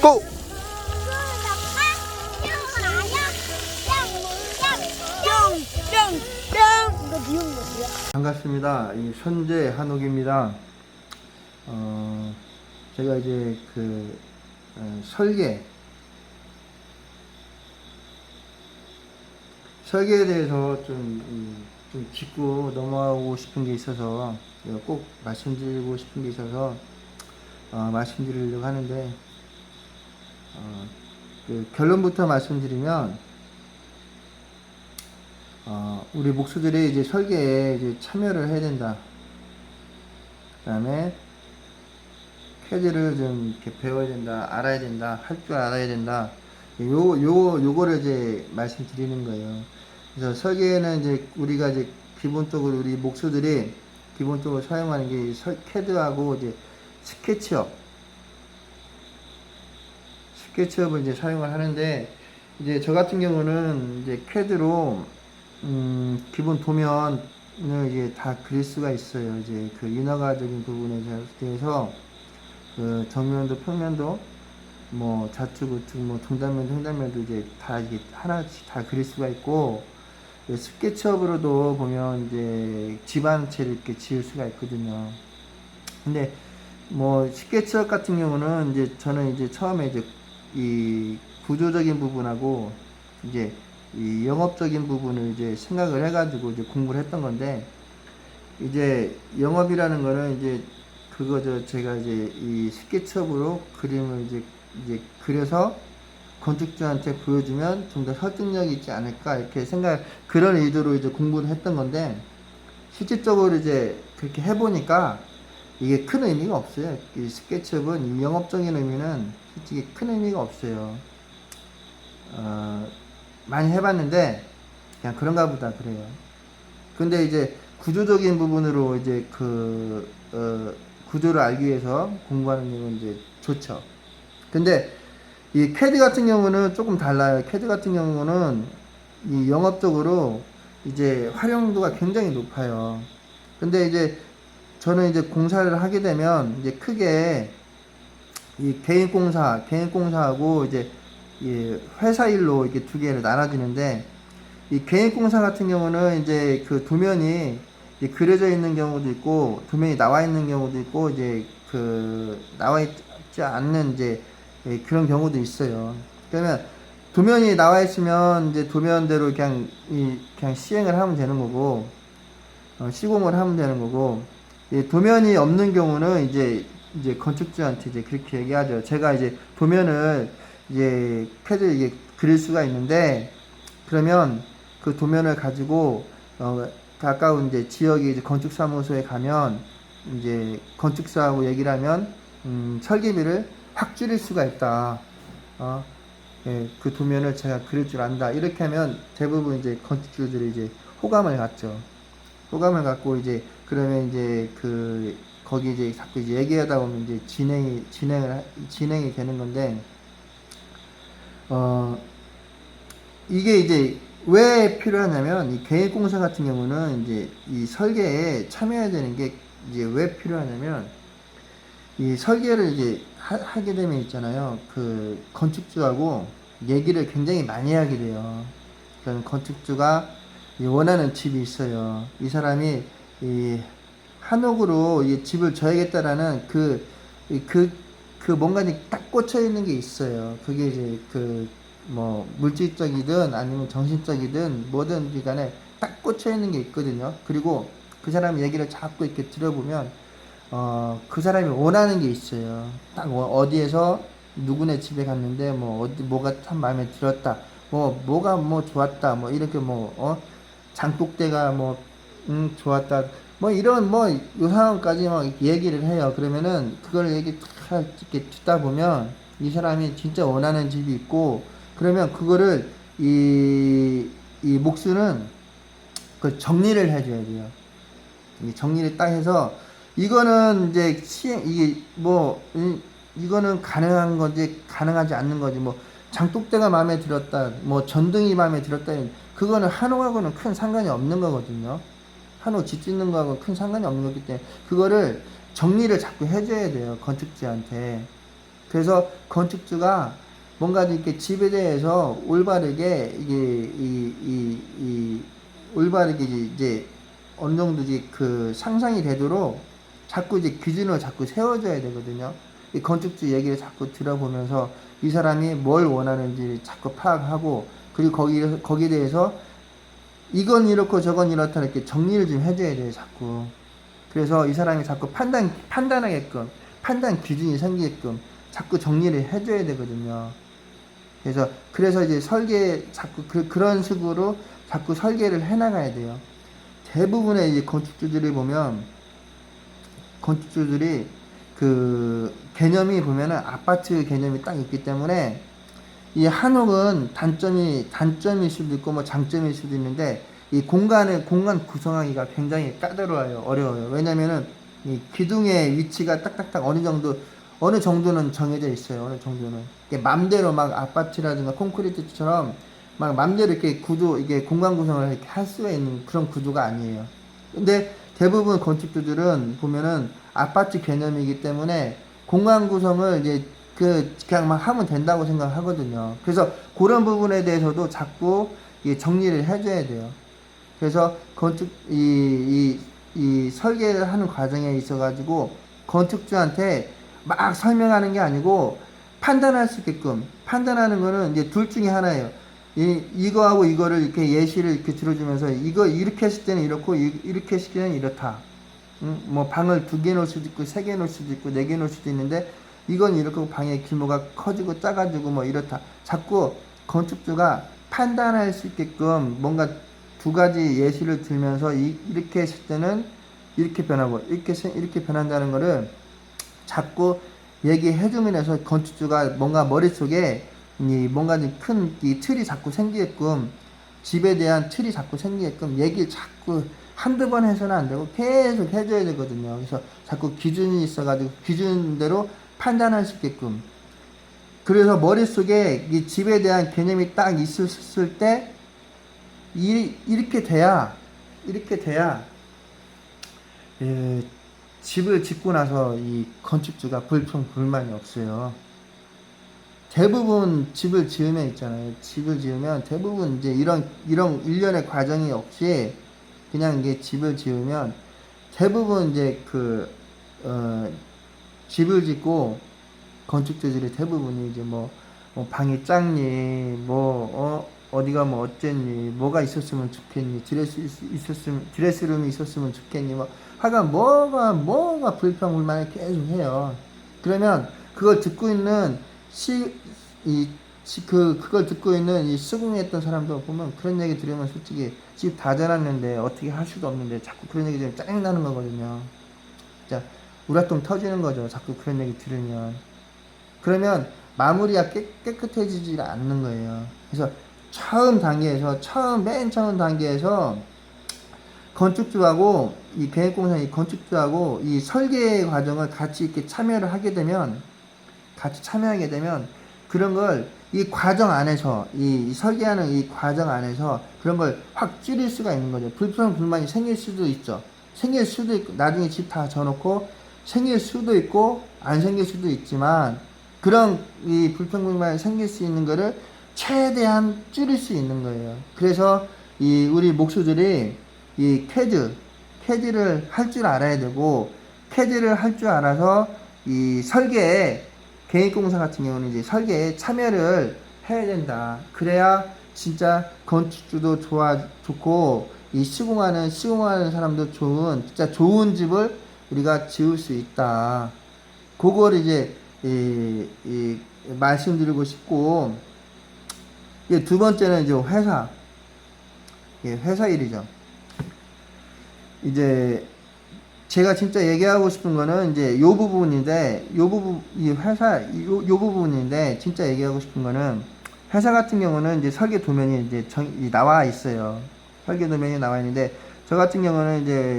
고! 반갑습니다. 이 선재 한옥입니다. 어, 제가 이제 그 어, 설계 설계에 대해서 좀, 음, 좀 짚고 넘어가고 싶은 게 있어서 꼭 말씀드리고 싶은 게 있어서 어, 말씀드리려고 하는데 어, 그 결론부터 말씀드리면 어, 우리 목수들이 이제 설계에 이제 참여를 해야 된다. 그 다음에 캐드를 좀 이렇게 배워야 된다, 알아야 된다, 할 줄 알아야 된다. 요, 요, 요거를 이제 말씀드리는 거예요. 그래서 설계는 이제 우리가 이제 기본적으로 우리 목수들이 기본적으로 사용하는 게 설, 캐드하고 이제 스케치업. 스케치업을 이제 사용을 하는데, 이제 저 같은 경우는 이제 캐드로 음, 기본 도면을 이제 다 그릴 수가 있어요. 이제 그 인허가적인 부분에 대해서 그 정면도 평면도 뭐 좌측 우측 뭐 중단면도 횡단면도 이제 다 이게 하나씩 다 그릴 수가 있고 그 스케치업으로도 보면 이제 집안체를 이렇게 지을 수가 있거든요. 근데 뭐 스케치업 같은 경우는 이제 저는 이제 처음에 이제 이 구조적인 부분하고 이제 이 영업적인 부분을 이제 생각을 해가지고 이제 공부를 했던 건데 이제 영업이라는 거는 이제 그거죠 제가 이제 이 스케치업으로 그림을 이제 이제 그려서 건축주한테 보여주면 좀 더 설득력이 있지 않을까 이렇게 생각 그런 의도로 이제 공부를 했던 건데 실질적으로 이제 그렇게 해보니까 이게 큰 의미가 없어요. 이 스케치업은 이 영업적인 의미는 솔직히 큰 의미가 없어요. 어, 많이 해봤는데 그냥 그런가 보다 그래요. 근데 이제 구조적인 부분으로 이제 그 어, 구조를 알기 위해서 공부하는 건 이제 좋죠. 근데 이 캐드 같은 경우는 조금 달라요. 캐드 같은 경우는 이 영업적으로 이제 활용도가 굉장히 높아요. 근데 이제 저는 이제 공사를 하게 되면 이제 크게 이 개인 공사, 개인 공사하고 이제 이 회사 일로 이렇게 두 개를 나눠지는데 이 개인 공사 같은 경우는 이제 그 도면이 이제 그려져 있는 경우도 있고 도면이 나와 있는 경우도 있고 이제 그 나와 있지 않는 이제 예, 그런 경우도 있어요. 그러면 도면이 나와 있으면 이제 도면대로 그냥 이 그냥 시행을 하면 되는 거고 어, 시공을 하면 되는 거고 이 도면이 없는 경우는 이제 이제 건축주한테 이제 그렇게 얘기하죠. 제가 이제 도면을 이제 패드 이게 그릴 수가 있는데 그러면 그 도면을 가지고 어 가까운 이제 지역의 이제 건축사무소에 가면 이제 건축사하고 얘기를 하면 음, 설계비를 확 줄일 수가 있다. 어, 예, 그 도면을 제가 그릴 줄 안다. 이렇게 하면 대부분 이제 건축주들이 이제 호감을 갖죠. 호감을 갖고 이제 그러면 이제 그 거기 이제 자꾸 이제 얘기하다 보면 이제 진행이 진행을 하- 진행이 되는 건데 어 이게 이제 왜 필요하냐면 이 계획공사 같은 경우는 이제 이 설계에 참여해야 되는 게 이제 왜 필요하냐면 이 설계를 이제 하, 게 되면 있잖아요. 그 건축주하고 얘기를 굉장히 많이 하게 돼요. 그러니까 건축주가 이 원하는 집이 있어요 이 사람이 이 한옥으로 이 집을 져야겠다라는 그, 이 그, 그 뭔가 딱 꽂혀 있는 게 있어요. 그게 이제 그, 뭐, 물질적이든 아니면 정신적이든 뭐든 간에 딱 꽂혀 있는 게 있거든요. 그리고 그 사람 얘기를 자꾸 이렇게 들어보면, 어, 그 사람이 원하는 게 있어요. 딱 어- 어디에서 누구네 집에 갔는데, 뭐, 어디, 뭐가 참 마음에 들었다. 뭐, 뭐가 뭐 좋았다. 뭐, 이렇게 뭐, 어, 장독대가 뭐, 음, 좋았다. 뭐 이런 뭐 요 상황까지 막 얘기를 해요. 그러면은 그걸 얘기 다 이렇게 듣다 보면 이 사람이 진짜 원하는 집이 있고 그러면 그거를 이, 이 목수는 그 정리를 해줘야 돼요. 이 정리를 딱 해서 이거는 이제 시행 이게 뭐 이, 이거는 가능한 건지 가능하지 않는 거지 뭐 장독대가 마음에 들었다 뭐 전등이 마음에 들었다 그거는 한옥하고는 큰 상관이 없는 거거든요. 한옥 집 짓는 거하고 큰 상관이 없는 거기 때문에 그거를 정리를 자꾸 해줘야 돼요 건축주한테 그래서 건축주가 뭔가 이렇게 집에 대해서 올바르게 이게 이, 이, 이 올바르게 이제 어느 정도 이제 그 상상이 되도록 자꾸 이제 기준을 자꾸 세워줘야 되거든요. 이 건축주 얘기를 자꾸 들어보면서 이 사람이 뭘 원하는지 자꾸 파악하고 그리고 거기 거기에 대해서 이건 이렇고 저건 이렇다 이렇게 정리를 좀 해줘야 돼요 자꾸. 그래서 이 사람이 자꾸 판단 판단하게끔 판단 기준이 생기게끔 자꾸 정리를 해줘야 되거든요. 그래서 그래서 이제 설계 자꾸 그, 그런 식으로 자꾸 설계를 해나가야 돼요. 대부분의 이제 건축주들이 보면 건축주들이 그 개념이 보면은 아파트 개념이 딱 있기 때문에 이 한옥은 단점이 단점일 수도 있고 뭐 장점일 수도 있는데 이 공간을 공간 구성하기가 굉장히 까다로워요 어려워요. 왜냐면은 이 기둥의 위치가 딱딱딱 어느 정도 어느 정도는 정해져 있어요 어느 정도는. 이게 맘대로 막 아파트라든가 콘크리트처럼 막 맘대로 이렇게 구조 이게 공간 구성을 할 수가 있는 그런 구조가 아니에요. 근데 대부분 건축주들은 보면은 아파트 개념이기 때문에 공간 구성을 이제 그 그냥 막 하면 된다고 생각하거든요. 그래서 그런 부분에 대해서도 자꾸 이 정리를 해줘야 돼요. 그래서 건축 이, 이, 이 설계를 하는 과정에 있어 가지고 건축주한테 막 설명하는 게 아니고 판단할 수 있게끔 판단하는 거는 이제 둘 중에 하나예요. 이, 이거하고 이거를 이렇게 예시를 이렇게 들어주면서 이거 이렇게 했을 때는 이렇고 이, 이렇게 했을 때는 이렇다. 음, 뭐 방을 두 개 놓을 수도 있고 세 개 놓을 수도 있고 네 개 놓을 수도 있는데 이건 이렇게 방의 규모가 커지고 작아지고 뭐 이렇다. 자꾸 건축주가 판단할 수 있게끔 뭔가 두 가지 예시를 들면서 이, 이렇게 했을 때는 이렇게 변하고 이렇게 세- 이렇게 변한다는 거를 자꾸 얘기해 주면서 건축주가 뭔가 머릿속에 이 뭔가 큰 이 틀이 자꾸 생기게끔 집에 대한 틀이 자꾸 생기게끔 얘기를 자꾸 한두 번 해서는 안 되고 계속 해줘야 되거든요. 그래서 자꾸 기준이 있어가지고 기준대로 판단할 수 있게끔. 그래서 머릿속에 이 집에 대한 개념이 딱 있었을 때 이, 이렇게 돼야 이렇게 돼야 예, 집을 짓고 나서 이 건축주가 불평 불만이 없어요. 대부분 집을 지으면 있잖아요. 집을 지으면 대부분 이제 이런 이런 일련의 과정이 없이 그냥 이게 집을 지으면 대부분 이제 그 어, 집을 짓고 건축주들이 대부분이 이제 뭐, 뭐 방이 작니 뭐 어, 어디가 뭐 어쨌니 뭐가 있었으면 좋겠니 드레스 있- 있었으면 드레스룸이 있었으면 좋겠니 뭐 하여간 뭐가 뭐가 불평 불만을 계속 해요. 그러면 그걸 듣고 있는 시, 이, 시, 그, 그걸 듣고 있는 이 수긍했던 사람들 보면 그런 얘기 들으면 솔직히 집 다 자랐는데 어떻게 할 수도 없는데 자꾸 그런 얘기 들으면 짜증나는 거거든요. 진짜 우라통 터지는 거죠. 자꾸 그런 얘기 들으면. 그러면 마무리가 깨, 깨끗해지지 않는 거예요. 그래서 처음 단계에서, 처음, 맨 처음 단계에서 건축주하고 이 계획공사 이 건축주하고 이 설계 과정을 같이 이렇게 참여를 하게 되면 같이 참여하게 되면 그런 걸 이 과정 안에서 이, 이 설계하는 이 과정 안에서 그런 걸 확 줄일 수가 있는 거죠. 불평 불만이 생길 수도 있죠. 생길 수도 있고 나중에 집 다 져놓고 생길 수도 있고 안 생길 수도 있지만 그런 이 불평 불만이 생길 수 있는 거를 최대한 줄일 수 있는 거예요. 그래서 이 우리 목수들이 이 캐드 캐드를 할 줄 알아야 되고 캐드를 할 줄 알아서 이 설계에 개인공사 같은 경우는 이제 설계에 참여를 해야 된다. 그래야 진짜 건축주도 좋아 좋고 이 시공하는 시공하는 사람도 좋은 진짜 좋은 집을 우리가 지을 수 있다. 그걸 이제 이, 이 말씀드리고 싶고 이두 번째는 이제 회사 예, 회사 일이죠. 이제 제가 진짜 얘기하고 싶은 거는 이제 요 부분인데 요 부분 이 회사 요, 요 부분인데 진짜 얘기하고 싶은 거는 회사 같은 경우는 이제 설계 도면이 이제 정, 이 나와 있어요. 설계 도면이 나와 있는데 저 같은 경우는 이제